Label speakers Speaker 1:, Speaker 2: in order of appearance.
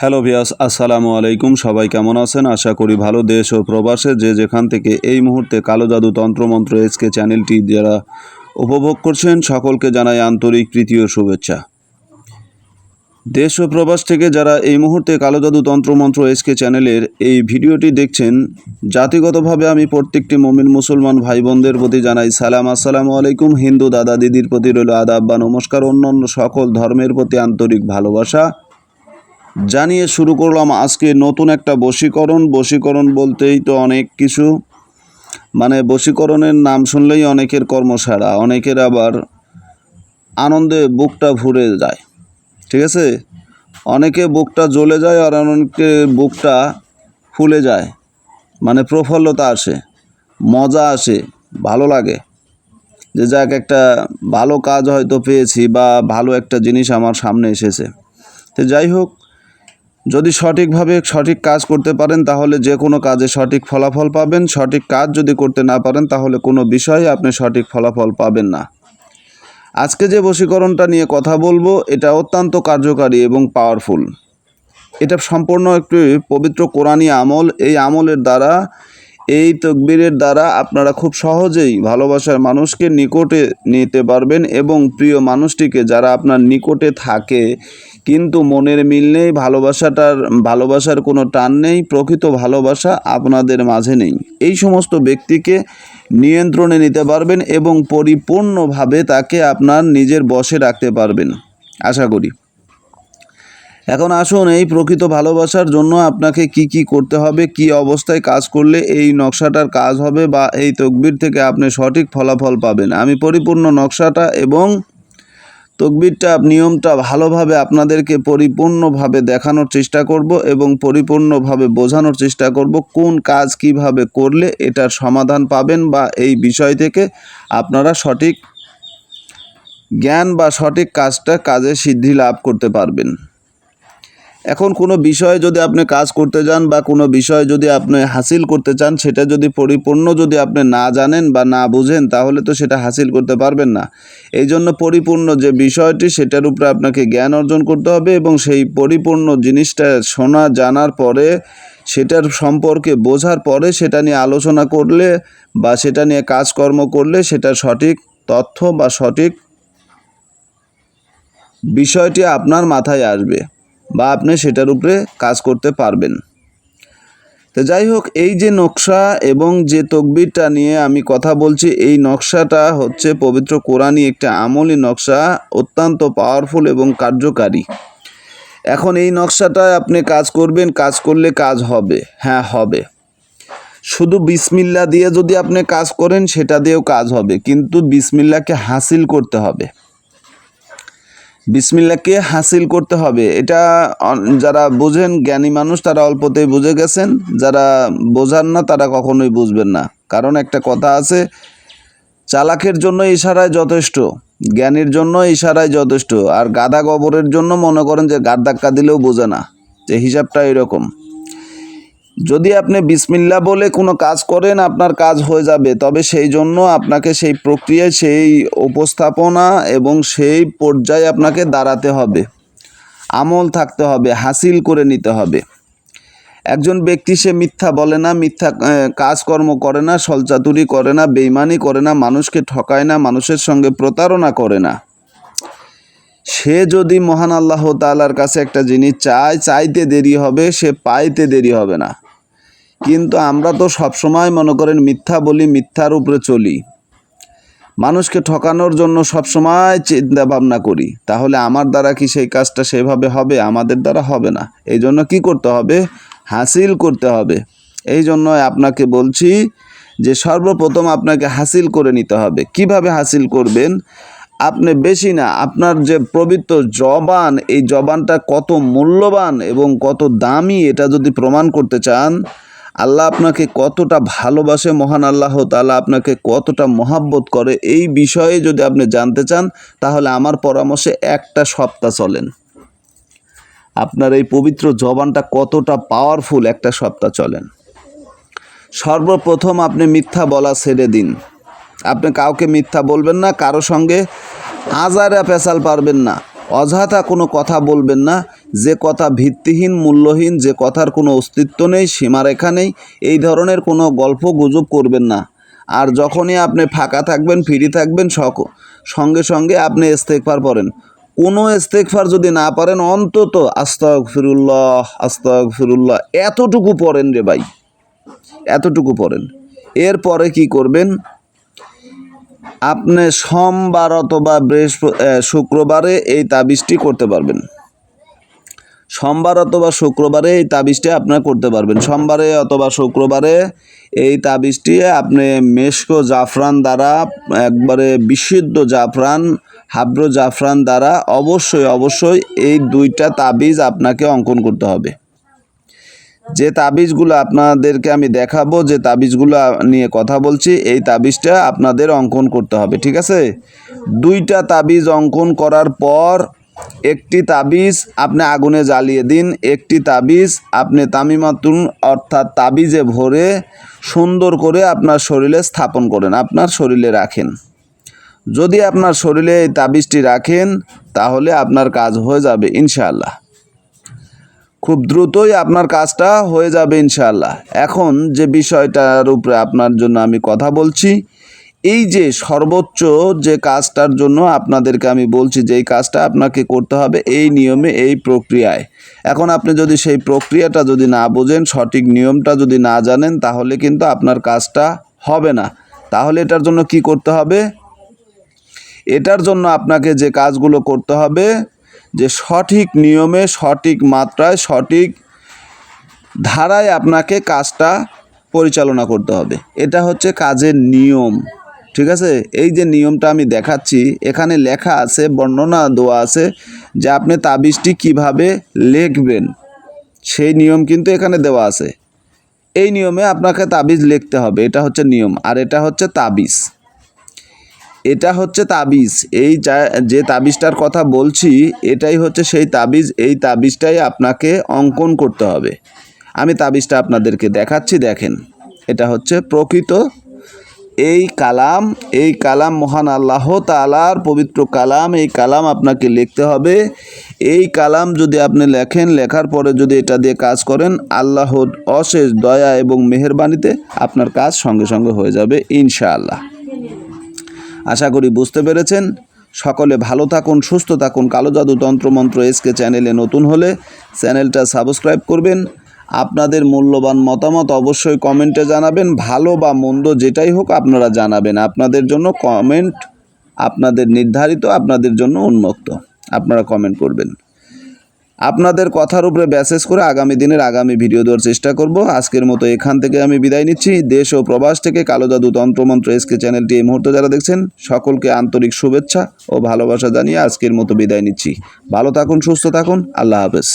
Speaker 1: Hello ভিয়াস, আসসালামু আলাইকুম। সবাই কেমন আছেন? আশা করি ভালো। দেশ ও প্রবাসে যে যেখান থেকে এই মুহূর্তে কালো জাদু তন্ত্রমন্ত্র এসকে চ্যানেলটি যারা উপভোগ করছেন, সকলকে জানাই আন্তরিক ও শুভেচ্ছা। দেশ ও প্রবাস থেকে যারা এই মুহূর্তে কালো জাদু তন্ত্রমন্ত্র এসকে চ্যানেলের এই ভিডিওটি দেখছেন, জাতিগতভাবে আমি প্রত্যেকটি মমিন মুসলমান ভাই বোনদের প্রতি জানাই সালাম। আসসালামু আলাইকুম। হিন্দু দাদা দিদির প্রতি রইল আদাব বা নমস্কার। অন্যান্য সকল ধর্মের প্রতি আন্তরিক ভালোবাসা। জানিয়ে শুরু করলাম আজকে নতুন একটা বশীকরণ। বশীকরণ বলতেই তো অনেক কিছু। মানে বশীকরণের নাম শুনলেই অনেকের কর্মসারা, অনেকের আবার আনন্দে বুকটা ভরে যায়। ঠিক আছে? অনেকে বুকটা জ্বলে যায় আর অনেকে বুকটা ফুলে যায়। মানে প্রফুল্লতা আসে, মজা আসে, ভালো লাগে। যে যাক, একটা ভালো কাজ হয়তো পেয়েছি বা ভালো একটা জিনিস আমার সামনে এসেছে। তো যাই হোক যদি সঠিকভাবে সঠিক কাজ করতে পারেন, তাহলে যে কোনো কাজে সঠিক ফলাফল পাবেন। সঠিক কাজ যদি করতে না পারেন, তাহলে কোনো বিষয়ে আপনি সঠিক ফলাফল পাবেন না। আজকে যে বশীকরণটা নিয়ে কথা বলব, এটা অত্যন্ত কার্যকারী এবং পাওয়ারফুল এটা সম্পূর্ণ একটি পবিত্র কোরআনী আমল। এই আমলের দ্বারা, এই তকবীরের দ্বারা আপনারা খুব সহজেই ভালোবাসার মানুষকে নিকটে নিতে পারবেন এবং প্রিয় মানুষটিকে, যারা আপনার নিকটে থাকে কিন্তু মনের মিল নেই, ভালোবাসাটার, ভালোবাসার কোনো টান নেই, প্রকৃত ভালোবাসা আপনাদের মাঝে নেই। এই সমস্ত ব্যক্তিকে নিয়ন্ত্রণে নিতে পারবেন এবং পরিপূর্ণভাবে তাকে আপনার নিজের বশে রাখতে পারবেন। আশা করি। এখন আসুন এই প্রকৃত ভালোবাসার জন্য আপনাকে কি কি করতে হবে, কি অবস্থায় কাজ করলে এই নকশাটার কাজ হবে বা এই তকবির থেকে আপনি সঠিক ফলাফল পাবেন। আমি পরিপূর্ণ নকশাটা এবং তকবিরটা, নিয়মটা ভালোভাবে আপনাদেরকে পরিপূর্ণভাবে দেখানোর চেষ্টা করব এবং পরিপূর্ণভাবে বোঝানোর চেষ্টা করব কোন কাজ কীভাবে করলে এটার সমাধান পাবেন বা এই বিষয় থেকে আপনারা সঠিক জ্ঞান বা সঠিক কাজটা কাজে সিদ্ধি লাভ করতে পারবেন। এখন কোনো বিষয়ে যদি আপনি কাজ করতে যান বা কোনো বিষয় যদি আপনি হাসিল করতে চান, সেটা যদি পরিপূর্ণ যদি আপনি না জানেন বা না বুঝেন, তাহলে তো সেটা হাসিল করতে পারবেন না। এই জন্য পরিপূর্ণ যে বিষয়টি, সেটার উপরে আপনাকে জ্ঞান অর্জন করতে হবে এবং সেই পরিপূর্ণ জিনিসটা শোনা, জানার পরে, সেটার সম্পর্কে বোঝার পরে সেটা নিয়ে আলোচনা করলে বা সেটা নিয়ে কাজকর্ম করলে সেটা সঠিক তথ্য বা সঠিক বিষয়টি আপনার মাথায় আসবে। বা আপনি সেটার উপরে কাজ করতে পারবেন। তো যাই হোক, এই যে নকশা এবং যে তকবিরটা নিয়ে আমি কথা বলছি, এই নকশাটা হচ্ছে পবিত্র কোরআনই একটা আমলি নকশা, অত্যন্ত পাওয়ারফুল এবং কার্যকারী। এখন এই নকশাটায় আপনি কাজ করবেন, কাজ করলে কাজ হবে। হ্যাঁ হবে। শুধু বিসমিল্লা দিয়ে যদি আপনি কাজ করেন, সেটা দিয়েও কাজ হবে। কিন্তু বিসমিল্লাকে হাসিল করতে হবে। বিসমিল্লাকে হাসিল করতে হবে। এটা যারা বোঝেন, জ্ঞানী মানুষ, তারা অল্পতেই বুঝে গেছেন। যারা বোঝান না, তারা কখনোই বুঝবেন না। কারণ একটা কথা আছে, চালাকের জন্য ইশারায় যথেষ্ট, জ্ঞানীর জন্য ইশারায় যথেষ্ট, আর গাদা গবরের জন্য মনে করেন যে গাদ ধাক্কা দিলেও বোঝে না। যে হিসাবটা এরকম। যদি আপনি বিসমিল্লা বলে কোনো কাজ করেন, আপনার কাজ হয়ে যাবে। তবে সেই জন্য আপনাকে সেই প্রক্রিয়ায় সেই উপস্থাপনা এবং সেই পর্যায়ে আপনাকে দাঁড়াতে হবে। আমল থাকতে হবে, হাসিল করে নিতে হবে। একজন ব্যক্তি সে মিথ্যা বলে না, মিথ্যা কাজকর্ম করে না সলচাতুরি করে না বেইমানি করে না, মানুষকে ঠকায় না, মানুষের সঙ্গে প্রতারণা করে না। সে যদি মহান আল্লাহ তাআলার কাছে একটা জিনিস চায়, চাইতে দেরি হবে, সে পাইতে দেরি হবে না। কিন্তু আমরা তো সবসময় মনে করেন মিথ্যা বলি, মিথ্যার উপরে চলি। মানুষকে ঠকানোর জন্য সবসময় চিন্তা ভাবনা করি। তাহলে আমার দ্বারা কি সেই কাজটা সেভাবে হবে? আমাদের দ্বারা হবে না। এই জন্য কি করতে হবে? হাসিল করতে হবে। এই জন্য আপনাকে বলছি যে সর্বপ্রথম আপনাকে হাসিল করে নিতে হবে। কীভাবে হাসিল করবেন? আপনি বেশি না, আপনার যে পবিত্র জবান, এই জবানটা কত মূল্যবান এবং কত দামি এটা যদি প্রমাণ করতে চান, আল্লাহ আপনাকে কতটা ভালোবাসে, মহান আল্লাহ তাআলা আপনাকে কতটা মহাব্বত করে, এই বিষয়ে যদি আপনি জানতে চান, তাহলে আমার পরামর্শে একটা সপ্তাহ চলেন। আপনার এই পবিত্র জবানটা কতটা পাওয়ারফুল একটা সপ্তাহ চলেন। সর্বপ্রথম আপনি মিথ্যা বলা ছেড়ে দিন। আপনি কাউকে মিথ্যা বলবেন না, কারও সঙ্গে হাজারা পেশাল পারবেন না, অযথা কোনো কথা বলবেন না, যে কথা ভিত্তিহীন, মূল্যহীন, যে কথার কোনো অস্তিত্ব নেই, সীমারেখা নেই, এই ধরনের কোনো গল্প গুজব করবেন না। আর যখনই আপনি ফাঁকা থাকবেন, ফ্রি থাকবেন সঙ্গে সঙ্গে আপনি ইস্তেকফার পড়েন। কোনো ইস্তেকফার যদি না পারেন, অন্তত আস্তাক ফিরুল্লাহ আস্তাক ফিরুল্লাহ এতটুকু পড়েন রে ভাই, এতটুকু পড়েন। এরপরে কি করবেন? আপনি সোমবার অথবা বৃহস্পতি শুক্রবারে এই তাবিজটি করতে পারবেন। সোমবার অথবা শুক্রবারে এই তাবিজটি আপনার করতে পারবেন। সোমবারে অথবা শুক্রবারে এই তাবিজটি আপনি মেশকো জাফরান দ্বারা, একবারে বিশুদ্ধ জাফরান হাব্রো জাফরান দ্বারা অবশ্যই অবশ্যই এই দুইটা তাবিজ আপনাকে অঙ্কন করতে হবে। যে তাবিজগুলো আপনাদেরকে আমি দেখাবো, যে তাবিজগুলো নিয়ে কথা বলছি, এই তাবিজটা আপনাদের অঙ্কন করতে হবে, ঠিক আছে? দুইটা তাবিজ অঙ্কন করার পর একটি তাবিজ আপনি আগুনে জ্বালিয়ে দিন, একটি তাবিজ আপনি তামিমাতুন অর্থাৎ তাবিজে ভরে সুন্দর করে আপনার শরীরে স্থাপন করেন, আপনার শরীরে রাখেন। যদি আপনার শরীরে এই তাবিজটি রাখেন, তাহলে আপনার কাজ হয়ে যাবে, ইনশাআল্লাহ। খুব দ্রুতই আপনার কাজটা হয়ে যাবে ইনশাআল্লাহ। এখন যে বিষয়টার উপরে আপনার জন্য আমি কথা বলছি, এই যে সর্বোচ্চ যে কাজটার জন্য আপনাদেরকে আমি বলছি যে এই কাজটা আপনাকে করতে হবে এই নিয়মে, এই প্রক্রিয়ায়। এখন আপনি যদি সেই প্রক্রিয়াটা যদি না বোঝেন, সঠিক নিয়মটা যদি না জানেন, তাহলে কিন্তু আপনার কাজটা হবে না। তাহলে এটার জন্য কি করতে হবে? এটার জন্য আপনাকে যে কাজগুলো করতে হবে যে সঠিক নিয়মে, সঠিক মাত্রায়, সঠিক ধারায় আপনাকে কাজটা পরিচালনা করতে হবে। এটা হচ্ছে কাজের নিয়ম, ঠিক আছে? এই যে নিয়মটা আমি দেখাচ্ছি, এখানে লেখা আছে, বর্ণনা দেওয়া আছে যে আপনি তাবিজটি কীভাবে লিখবেন। সেই নিয়ম কিন্তু এখানে দেওয়া আছে। এই নিয়মে আপনাকে তাবিজ লিখতে হবে, এটা হচ্ছে নিয়ম। আর এটা হচ্ছে তাবিজ। এটা হচ্ছে তাবিজ। এই যে তাবিজটার কথা বলছি, এটাই হচ্ছে সেই তাবিজ। এই তাবিজটাই আপনাকে অঙ্কন করতে হবে। আমি তাবিজটা আপনাদেরকে দেখাচ্ছি, দেখেন। এটা হচ্ছে প্রকৃত এই কালাম। এই কালাম মহান আল্লাহ তালার পবিত্র কালাম। এই কালাম আপনাকে লিখতে হবে। এই কালাম যদি আপনি লেখেন, লেখার পরে যদি এটা দিয়ে কাজ করেন, আল্লাহর অশেষ দয়া এবং মেহেরবানিতে আপনার কাজ সঙ্গে সঙ্গে হয়ে যাবে ইনশাআল্লাহ। আশা করি বুঝতে পেরেছেন। সকলে ভালো থাকুন, সুস্থ থাকুন। কালো জাদু তন্ত্রমন্ত্র এসকে চ্যানেলে নতুন হলে চ্যানেলটা সাবস্ক্রাইব করবেন। আপনাদের মূল্যবান মতামত অবশ্যই কমেন্টে জানাবেন। ভালো বা মন্দ যেটাই হোক আপনারা জানাবেন। আপনাদের জন্য কমেন্ট আপনাদের নির্ধারিত, আপনাদের জন্য উন্মুক্ত। আপনারা কমেন্ট করবেন। আপনাদের কথার উপরে ব্যাসেজ করে আগামী দিনের আগামী ভিডিও দেওয়ার চেষ্টা করব। আজকের মতো এখান থেকে আমি বিদায় নিচ্ছি। দেশ ও প্রবাস থেকে কালো জাদু তন্ত্রমন্ত্র এসকে চ্যানেলটি এই মুহূর্তে যারা দেখছেন, সকলকে আন্তরিক শুভেচ্ছা ও ভালোবাসা জানিয়ে আজকের মতো বিদায় নিচ্ছি। ভালো থাকুন, সুস্থ থাকুন, আল্লাহ হাফেজ।